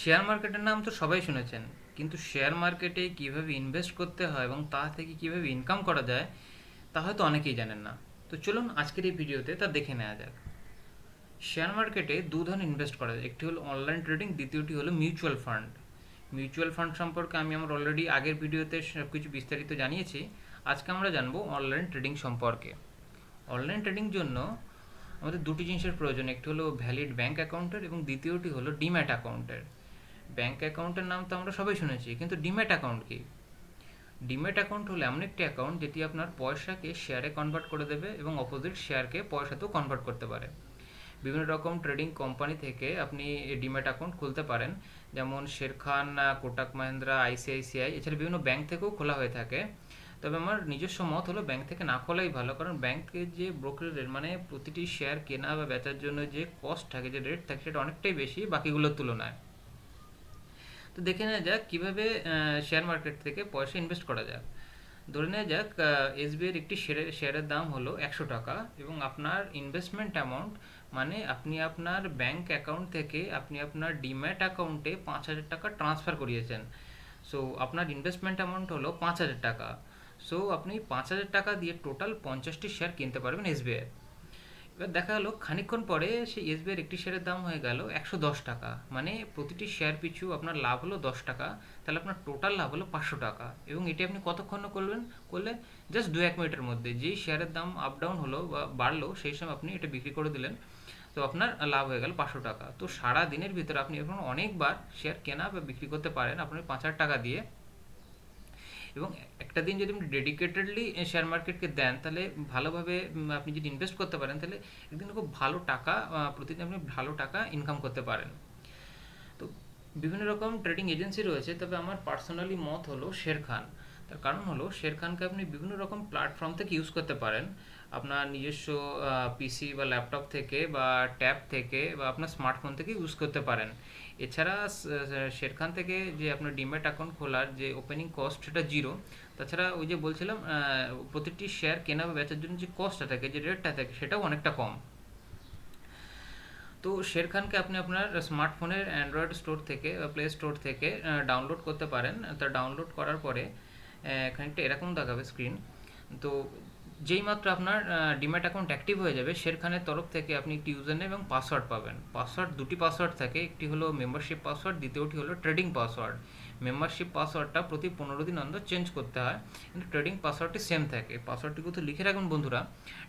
Share মার্কেটের নাম তো সবাই শুনেছেন, কিন্তু শেয়ার মার্কেটে কীভাবে ইনভেস্ট করতে হয় এবং তা থেকে কীভাবে ইনকাম করা যায়, তা হয়তো অনেকেই জানেন না। তো চলুন আজকের এই ভিডিওতে তা দেখে নেওয়া যাক। শেয়ার মার্কেটে দু ধরনের ইনভেস্ট করা যায়, একটি হলো অনলাইন ট্রেডিং দ্বিতীয়টি হলো মিউচুয়াল ফান্ড মিউচুয়াল ফান্ড সম্পর্কে আমি আমার অলরেডি আগের ভিডিওতে সব কিছু বিস্তারিত জানিয়েছি, আজকে আমরা জানব অনলাইন ট্রেডিং সম্পর্কে। অনলাইন ট্রেডিং জন্য আমাদের দুটি জিনিসের প্রয়োজন, একটি হলো ভ্যালিড ব্যাঙ্ক অ্যাকাউন্টের এবং দ্বিতীয়টি হলো ডিম্যাট অ্যাকাউন্টের ব্যাংক অ্যাকাউন্টের নাম তো আমরা সবাই শুনেছি, কিন্তু ডিম্যাট অ্যাকাউন্ট কি? ডিম্যাট অ্যাকাউন্ট হলো এমন একটি অ্যাকাউন্ট যেটি আপনার পয়সাকে শেয়ারে কনভার্ট করে দেবে এবং অপোজিট শেয়ারকে পয়সাতেও কনভার্ট করতে পারে। বিভিন্ন রকম ট্রেডিং কোম্পানি থেকে আপনি ডিম্যাট অ্যাকাউন্ট খুলতে পারেন, যেমন শেরখান কোটাক মাহিন্দ্রা, আইসিআইসিআই, এছাড়া বিভিন্ন ব্যাংক থেকেও খোলা হয়ে থাকে। তবে আমার নিজস্ব মত হলো ব্যাংক থেকে না খোলাই ভালো, কারণ ব্যাংকের যে ব্রোকারের মানে প্রতিটি শেয়ার কেনা বা বেচার জন্য যে কস্ট থাকে, যে রেট থাকে, সেটা অনেকটাই বেশি, বাকিগুলোর তুলনায়। তো দেখে নেওয়া যাক কীভাবে শেয়ার মার্কেট থেকে পয়সা ইনভেস্ট করা যাক ধরে নেওয়া যাক এসবিআইয়ের একটি শেয়ারের শেয়ারের দাম হলো একশো টাকা এবং আপনার ইনভেস্টমেন্ট অ্যামাউন্ট মানে আপনি আপনার ব্যাংক অ্যাকাউন্ট থেকে আপনি আপনার ডিম্যাট অ্যাকাউন্টে পাঁচ হাজার টাকা ট্রান্সফার করিয়েছেন। সো আপনার ইনভেস্টমেন্ট অ্যামাউন্ট হলো পাঁচ হাজার টাকা। সো আপনি পাঁচ হাজার টাকা দিয়ে টোটাল পঞ্চাশটি শেয়ার কিনতে পারবেন এসবিআই এবার দেখা গেলো, খানিকক্ষণ পরে সেই এসবিআইয়ের একটি শেয়ারের দাম হয়ে গেল একশো দশ টাকা। মানে প্রতিটি শেয়ার পিছু আপনার লাভ হলো দশ টাকা, তাহলে আপনার টোটাল লাভ হলো পাঁচশো টাকা। এবং এটি আপনি কতক্ষণ করবেন? করলে জাস্ট দু এক মিনিটের মধ্যে। যেই শেয়ারের দাম আপ ডাউন হলো বা বাড়লো, সেই সময় আপনি এটা বিক্রি করে দিলেন। তো আপনার লাভ হয়ে গেল পাঁচশো টাকা। তো সারা দিনের ভিতরে আপনি এখন অনেকবার শেয়ার কেনা বা বিক্রি করতে পারেন। আপনার পাঁচ হাজার টাকা দিয়ে এবং একটা দিন যদি আপনি ডেডিকেটেডলি শেয়ার মার্কেটকে দেন, তাহলে ভালোভাবে আপনি যদি ইনভেস্ট করতে পারেন, তাহলে একদিন খুব ভালো টাকা প্রতিদিন আপনি ভালো টাকা ইনকাম করতে পারেন। তো বিভিন্ন রকম ট্রেডিং এজেন্সি রয়েছে, তবে আমার পার্সোনালি মত হলো শের খান তার কারণ হলো শের খানকে আপনি বিভিন্ন রকম প্ল্যাটফর্ম থেকে ইউজ করতে পারেন। আপনার নিজস্ব পিসি বা ল্যাপটপ থেকে বা ট্যাব থেকে বা আপনার স্মার্টফোন থেকে ইউজ করতে পারেন। এছাড়া শেরখান থেকে যে আপনার ডিম্যাট অ্যাকাউন্ট খোলার যে ওপেনিং কস্ট সেটা জিরো তাছাড়া ওই যে বলছিলাম প্রতিটি শেয়ার কেনা বা বেচার জন্য যে কস্টটা থাকে, যে রেটটা থাকে, সেটাও অনেকটা কম। তো শের খানকে আপনি আপনার স্মার্টফোনের অ্যান্ড্রয়েড স্টোর থেকে বা প্লে স্টোর থেকে ডাউনলোড করতে পারেন। তা ডাউনলোড করার পরে খানিকটা এরকম দেখাবে স্ক্রিন তো যেই মাত্র আপনার ডিম্যাট অ্যাকাউন্ট অ্যাক্টিভ হয়ে যাবে শেরখানের তরফ থেকে আপনি একটি ইউজার নেম এবং পাসওয়ার্ড পাবেন। পাসওয়ার্ড দুটি পাসওয়ার্ড থাকে। একটি হলো মেম্বারশিপ পাসওয়ার্ড দ্বিতীয়টি হলো ট্রেডিং পাসওয়ার্ড মেম্বারশিপ পাসওয়ার্ডটা প্রতি পনেরো দিন অন্তর চেঞ্জ করতে হয়। কিন্তু ট্রেডিং পাসওয়ার্ডটি সেম থাকে। পাসওয়ার্ডটি কিন্তু লিখে রাখুন বন্ধুরা।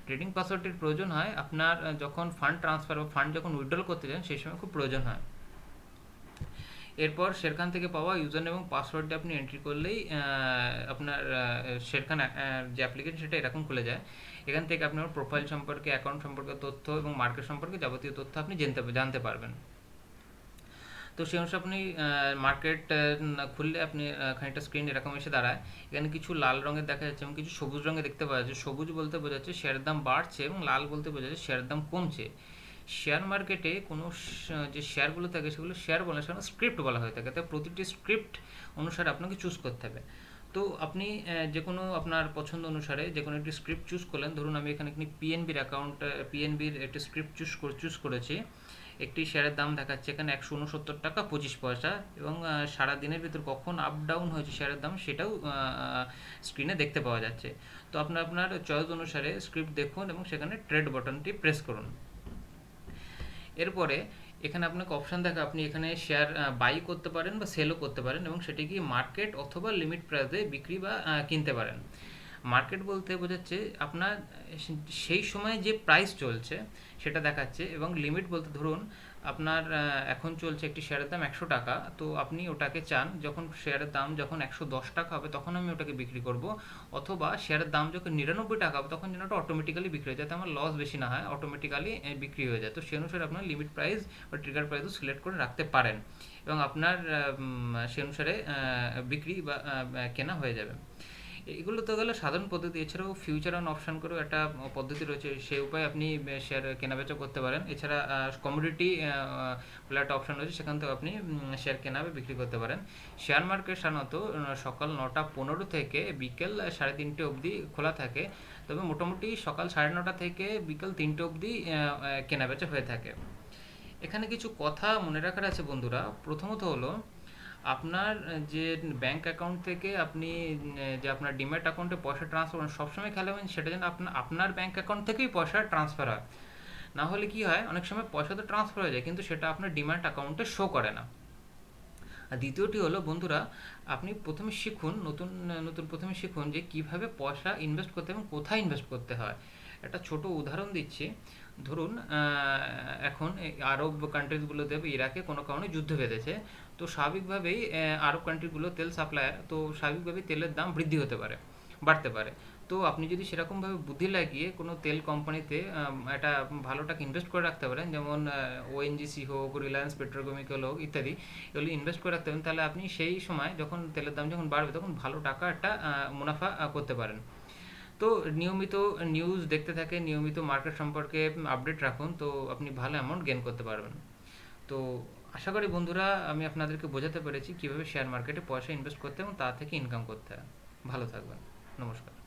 ট্রেডিং পাসওয়ার্ডটির প্রয়োজন হয় আপনার যখন ফান্ড ট্রান্সফার বা ফান্ড যখন উইথড্রল করতে চান সেই সময় খুব প্রয়োজন হয়। এরপর শেরখান থেকে পাওয়া ইউজার এবং পাসওয়ার্ডটা আপনি এন্ট্রি করলেই আপনার শেরখান যে অ্যাপ্লিকেশন সেটা এরকম খুলে যায়। এখান থেকে আপনার প্রোফাইল সম্পর্কে অ্যাকাউন্ট সম্পর্কে তথ্য এবং মার্কেট সম্পর্কে যাবতীয় তথ্য আপনি জানতে জানতে পারবেন। তো সেই অনুসারে আপনি মার্কেট খুললে আপনি খানিকটা স্ক্রিন এরকম এসে দাঁড়ায়। এখানে কিছু লাল রঙের দেখা যাচ্ছে এবং কিছু সবুজ রঙে দেখতে পাওয়া যাচ্ছে। সবুজ বলতে বোঝাচ্ছে শেয়ারের দাম বাড়ছে এবং লাল বলতে বোঝাচ্ছে শেয়ারের দাম কমছে। শেয়ার মার্কেটে কোনো যে শেয়ারগুলো থাকে, সেগুলো শেয়ার বলে, সেগুলো স্ক্রিপ্ট বলা হয়ে থাকে। তাই প্রতিটি স্ক্রিপ্ট অনুসারে আপনাকে চুজ করতে হবে। তো আপনি যে কোনো আপনার পছন্দ অনুসারে যে কোনো একটি স্ক্রিপ্ট চুজ করলেন। ধরুন আমি এখানে একটি পিএনবির অ্যাকাউন্ট পিএনবির একটি স্ক্রিপ্ট চুজ চুজ করেছি। একটি শেয়ারের দাম দেখাচ্ছে এখানে একশো উনসত্তর টাকা পঁচিশ পয়সা এবং সারা দিনের ভিতর কখন আপ ডাউন হয়েছে শেয়ারের দাম সেটাও স্ক্রিনে দেখতে পাওয়া যাচ্ছে। তো আপনার আপনার চয়েস অনুসারে স্ক্রিপ্ট দেখুন এবং সেখানে ট্রেড বাটনটি প্রেস করুন। এরপরে এখানে আপনাকে অপশান দেখা আপনি এখানে শেয়ার বাই করতে পারেন বা সেলও করতে পারেন এবং সেটি কি মার্কেট অথবা লিমিট প্রাইসে বিক্রি বা কিনতে পারেন। মার্কেট বলতে বোঝাচ্ছে আপনার, সেই সময় যে প্রাইস চলছে, সেটা দেখাচ্ছে এবং লিমিট বলতে ধরুন আপনার এখন চলছে একটি শেয়ারের দাম একশো টাকা, তো আপনি ওটাকে চান, যখন শেয়ারের দাম যখন একশো দশ টাকা হবে, তখন আমি ওটাকে বিক্রি করব। অথবা শেয়ারের দাম যখন নিরানব্বই টাকা হবে, তখন যেন ওটা অটোমেটিক্যালি বিক্রি হয়ে যাতে আমার লস বেশি না হয় অটোমেটিক্যালি বিক্রি হয়ে যায়। তো সেই অনুসারে আপনার লিমিট প্রাইস বা ট্রিগার প্রাইসও সিলেক্ট করে রাখতে পারেন এবং আপনার সে অনুসারে বিক্রি বা, কেনা হয়ে যাবে। এগুলো তো গেলে সাধারণ পদ্ধতি। এছাড়াও ফিউচার অন অপশান করেও একটা পদ্ধতি রয়েছে। সেই উপায়ে আপনি শেয়ার কেনাবেচা করতে পারেন। এছাড়া কমোডিটি বলে একটা অপশান রয়েছে। সেখান থেকে আপনি শেয়ার কেনা বা বিক্রি করতে পারেন। শেয়ার মার্কেট সাধারণত সকাল নটা পনেরো থেকে বিকেল সাড়ে তিনটে অবধি খোলা থাকে। তবে মোটামুটি সকাল সাড়ে নটা থেকে বিকেল তিনটে অবধি কেনাবেচা হয়ে থাকে। এখানে কিছু কথা মনে রাখার আছে বন্ধুরা। প্রথমত হলো আপনার যে ব্যাংক অ্যাকাউন্ট থেকে আপনি যে আপনার ডিম্যাট অ্যাকাউন্টে পয়সা ট্রান্সফার করেন সবসময় খেয়াল রাখবেন সেটা যেন আপনার আপনার ব্যাংক অ্যাকাউন্ট থেকেই পয়সা ট্রান্সফার হয়। না হলে কি হয়, অনেক সময় পয়সা তো ট্রান্সফার হয়ে যায়, কিন্তু সেটা আপনার ডিম্যাট অ্যাকাউন্টে শো করে না। আর দ্বিতীয়টি হলো, বন্ধুরা, আপনি প্রথমে শিখুন, নতুন নতুন প্রথমে শিখুন যে কীভাবে পয়সা ইনভেস্ট করতে এবং কোথায় ইনভেস্ট করতে হয়। একটা ছোট উদাহরণ দিচ্ছি। ধরুন এখন আরব কান্ট্রিজগুলোতে ইরাকে কোনো কারণে যুদ্ধ বেঁধেছে। তো স্বাভাবিকভাবেই আরব কান্ট্রিগুলো তেল সাপ্লায়ার তো স্বাভাবিকভাবেই তেলের দাম বৃদ্ধি হতে পারে, বাড়তে পারে। তো আপনি যদি সেরকমভাবে বুদ্ধি লাগিয়ে কোনো তেল কোম্পানিতে একটা ভালো টাকা ইনভেস্ট করে রাখতে পারেন, যেমন ওএনজিসি হোক রিলায়েন্স পেট্রোকেমিক্যাল হোক, ইত্যাদি, এগুলো ইনভেস্ট করে রাখতে পারেন, তাহলে আপনি সেই সময় যখন তেলের দাম যখন বাড়বে, তখন ভালো টাকা একটা মুনাফা করতে পারেন। তো নিয়মিত নিউজ দেখতে থাকে নিয়মিত মার্কেট সম্পর্কে আপডেট রাখুন, তো আপনি ভালো অ্যামাউন্ট গেন করতে পারবেন। তো আশা করি বন্ধুরা, আমি আপনাদেরকে বোঝাতে পেরেছি কীভাবে শেয়ার মার্কেটে পয়সা ইনভেস্ট করতে এবং তা থেকে ইনকাম করতে হয়। ভালো থাকবেন। নমস্কার।